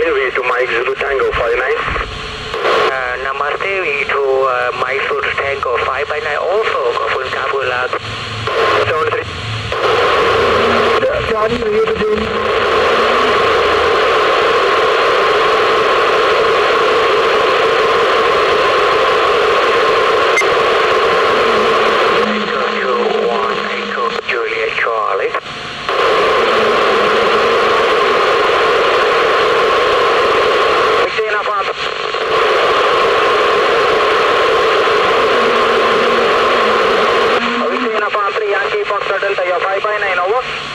Juliet Charlie, way to Mike Zulu Tango 59. Uh, namaste, way to uh, Mike Zulu Tango 5 by 9 also, ขอบคุณครับคุณลัก Charlie, way to June. what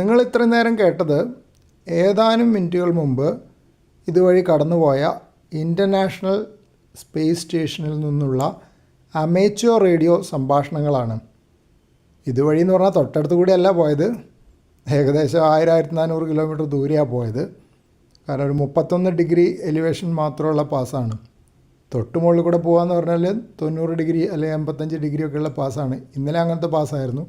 നിങ്ങൾ ഇത്രയും നേരം കേട്ടത് ഏതാനും മിനിറ്റുകൾ മുമ്പ് ഇതുവഴി കടന്നുപോയ ഇന്റർനാഷണൽ സ്പേസ് സ്റ്റേഷനിൽ നിന്നുള്ള അമേച്വർ റേഡിയോ സംഭാഷണങ്ങളാണ്. ഇതുവഴി എന്ന് പറഞ്ഞാൽ തൊട്ടടുത്ത് കൂടിയല്ല പോയത്. ഏകദേശം ആയിരം ആയിരത്തി നാനൂറ് കിലോമീറ്റർ ദൂരെയാണ് പോയത്. കാരണം ഒരു മുപ്പത്തൊന്ന് ഡിഗ്രി എലിവേഷൻ മാത്രമുള്ള പാസ്സാണ് തൊട്ട് മുകളിൽ കൂടെ പോകാമെന്ന് പറഞ്ഞാൽ തൊണ്ണൂറ് ഡിഗ്രി അല്ലെങ്കിൽ എൺപത്തഞ്ച് ഡിഗ്രി ഒക്കെയുള്ള പാസ്സാണ് ഇന്നലെ അങ്ങനത്തെ പാസ്സായിരുന്നു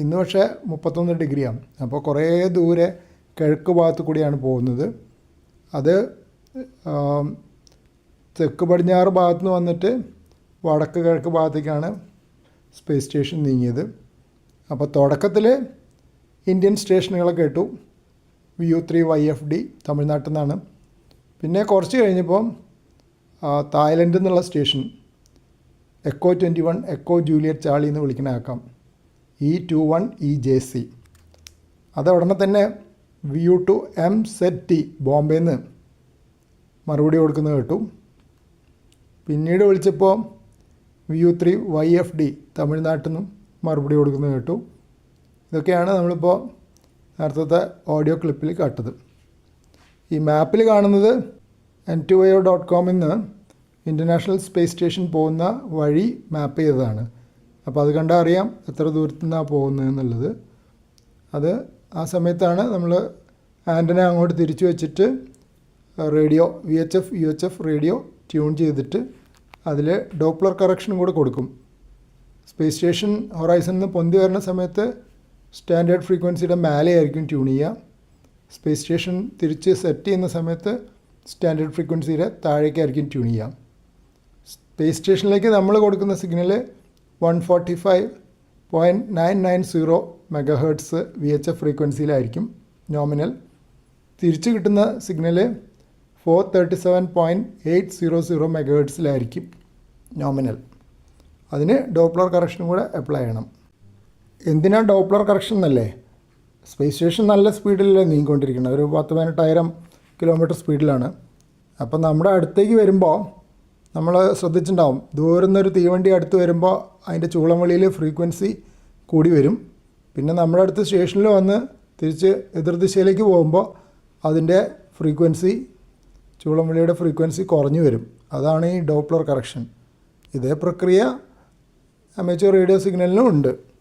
ഇന്ന് പക്ഷേ മുപ്പത്തൊന്ന് ഡിഗ്രിയാണ്. അപ്പോൾ കുറേ ദൂരെ കിഴക്ക് ഭാഗത്ത് കൂടിയാണ് പോകുന്നത്. അത് തെക്ക് പടിഞ്ഞാറ് ഭാഗത്ത് നിന്ന് വന്നിട്ട് വടക്ക് കിഴക്ക് ഭാഗത്തേക്കാണ് സ്പേസ് സ്റ്റേഷൻ നീങ്ങിയത്. അപ്പോൾ തുടക്കത്തിൽ ഇന്ത്യൻ സ്റ്റേഷനുകളെ കേട്ടു. V U three Y F D തമിഴ്നാട്ടിൽ നിന്നാണ്. പിന്നെ കുറച്ച് കഴിഞ്ഞപ്പോൾ തായ്ലൻഡ് തായ്ലൻഡിൽ നിന്നുള്ള station echo twenty one echo Juliet Charlie എന്ന് വിളിക്കണ ആക്കാം. E two one E J C അത് ഉടനെ തന്നെ U two M set T ബോംബെയിൽ നിന്ന് മറുപടി കൊടുക്കുന്നത് കേട്ടു. പിന്നീട് വിളിച്ചപ്പോൾ U three Y F D തമിഴ്നാട്ടിൽ നിന്നും മറുപടി കൊടുക്കുന്നത് കേട്ടു. ഇതൊക്കെയാണ് നമ്മളിപ്പോൾ നേരത്തെ ഓഡിയോ ക്ലിപ്പിൽ കേട്ടത്. ഈ മാപ്പിൽ കാണുന്നത് എൻ ടു ഒ ഡോട്ട് കോമിൽ നിന്ന് ഇന്റർനാഷണൽ സ്പേസ് സ്റ്റേഷൻ പോകുന്ന വഴി മാപ്പ് ചെയ്തതാണ്. അപ്പോൾ അത് കണ്ടാൽ അറിയാം എത്ര ദൂരത്തു നിന്നാണ് പോകുന്നത് എന്നുള്ളത്. അത് ആ സമയത്താണ് നമ്മൾ ആന്റന അങ്ങോട്ട് തിരിച്ചു വെച്ചിട്ട് radio V H F U H F radio tune ചെയ്തിട്ട് അതിൽ ഡോപ്ലർ കറക്ഷൻ കൂടെ കൊടുക്കും. സ്പേസ് സ്റ്റേഷൻ ഹൊറൈസണിൽ നിന്ന് പൊന്തി വരുന്ന സമയത്ത് സ്റ്റാൻഡേർഡ് ഫ്രീക്വൻസിയുടെ മേലെ ആയിരിക്കും ട്യൂൺ ചെയ്യുക സ്പേസ് സ്റ്റേഷൻ തിരിച്ച് സെറ്റ് ചെയ്യുന്ന സമയത്ത് സ്റ്റാൻഡേർഡ് ഫ്രീക്വൻസിയുടെ താഴേക്കായിരിക്കും ട്യൂൺ ചെയ്യുക സ്പേസ് സ്റ്റേഷനിലേക്ക് നമ്മൾ കൊടുക്കുന്ന signal one forty five point nine nine zero megahertz V H F ഫ്രീക്വൻസിയിലായിരിക്കും nominal തിരിച്ചു കിട്ടുന്ന signal four thirty seven point eight zero zero മെഗാഹേർട്സിലായിരിക്കും nominal അതിന് ഡോപ്ലർ കറക്ഷനും കൂടെ അപ്ലൈ ചെയ്യണം. എന്തിനാണ് ഡോപ്ലർ കറക്ഷൻ എന്നല്ലേ? സ്പേസ് സ്റ്റേഷൻ നല്ല സ്പീഡിലല്ലേ നീങ്ങിക്കൊണ്ടിരിക്കുന്നത്. ഒരു പത്ത് പതിനെട്ടായിരം കിലോമീറ്റർ സ്പീഡിലാണ് അപ്പം നമ്മുടെ അടുത്തേക്ക് വരുമ്പോൾ നമ്മൾ ശ്രദ്ധിച്ചിട്ടുണ്ടാവും. ദൂരം നിന്നൊരു തീവണ്ടി അടുത്ത് വരുമ്പോൾ അതിന്റെ ചൂളം വിളിയിൽ ഫ്രീക്വൻസി കൂടി വരും. പിന്നെ നമ്മുടെ അടുത്ത് സ്റ്റേഷനിൽ വന്ന് തിരിച്ച് എതിർദിശയിലേക്ക് പോകുമ്പോൾ അതിന്റെ ഫ്രീക്വൻസി ചൂളം വിളിയുടെ ഫ്രീക്വൻസി കുറഞ്ഞു വരും. അതാണ് ഈ ഡോപ്ലർ കറക്ഷൻ ഇതേ പ്രക്രിയ അമേച്ചർ റേഡിയോ സിഗ്നലിനും ഉണ്ട്.